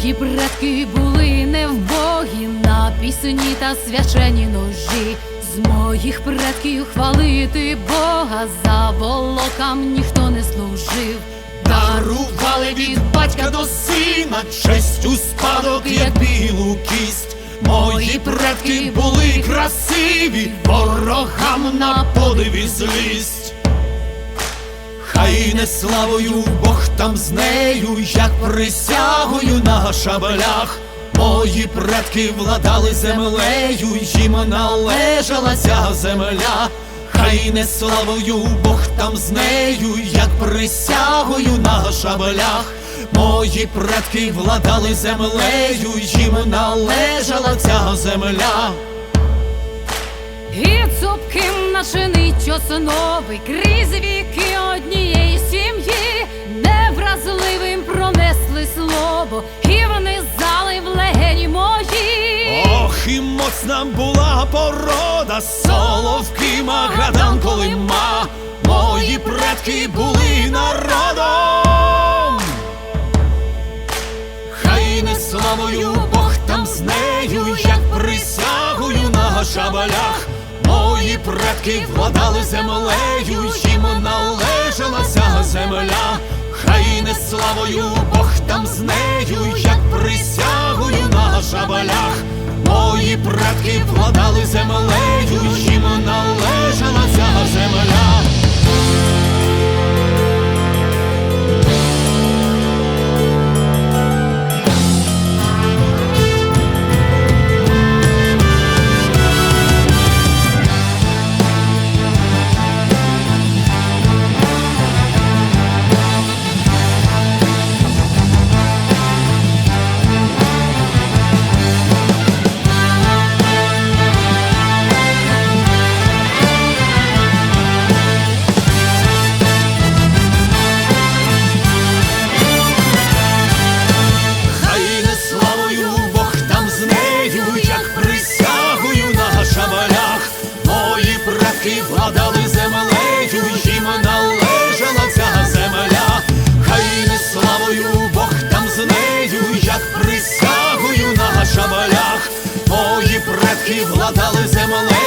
Мої предки були невбогі на пісні та свячені ножі. З моїх предків хвалити Бога за волокам ніхто не служив. Дарували від батька до сина честь у спадок, як білу кість. Мої предки були красиві, ворогам на подиві злість. Хай не славою Бог там з нею, як присягою на шабелях. Мої предки владали землею, їм належала ця земля. Хай не славою Бог там з нею, як присягою на шабелях. Мої предки владали землею, їм належала ця земля. І цупким начинить основи крізь віки однієї сім'ї, невразливим пронесли слово, і внизали в легені мої. Ох, і моцна була порода, соловки Магадан Колима. Мої предки були народом. Хай не славою предки владали землею, їм належала ця земля. Хай не славою Бог там з нею, як присягою на шабалях. Мої предки владали землею, їм належала ця земля. Хай Мої владали землею, їм належала ця земля. Хай не славою Бог там з нею, як присягою на шабалях. Мої предки владали землею,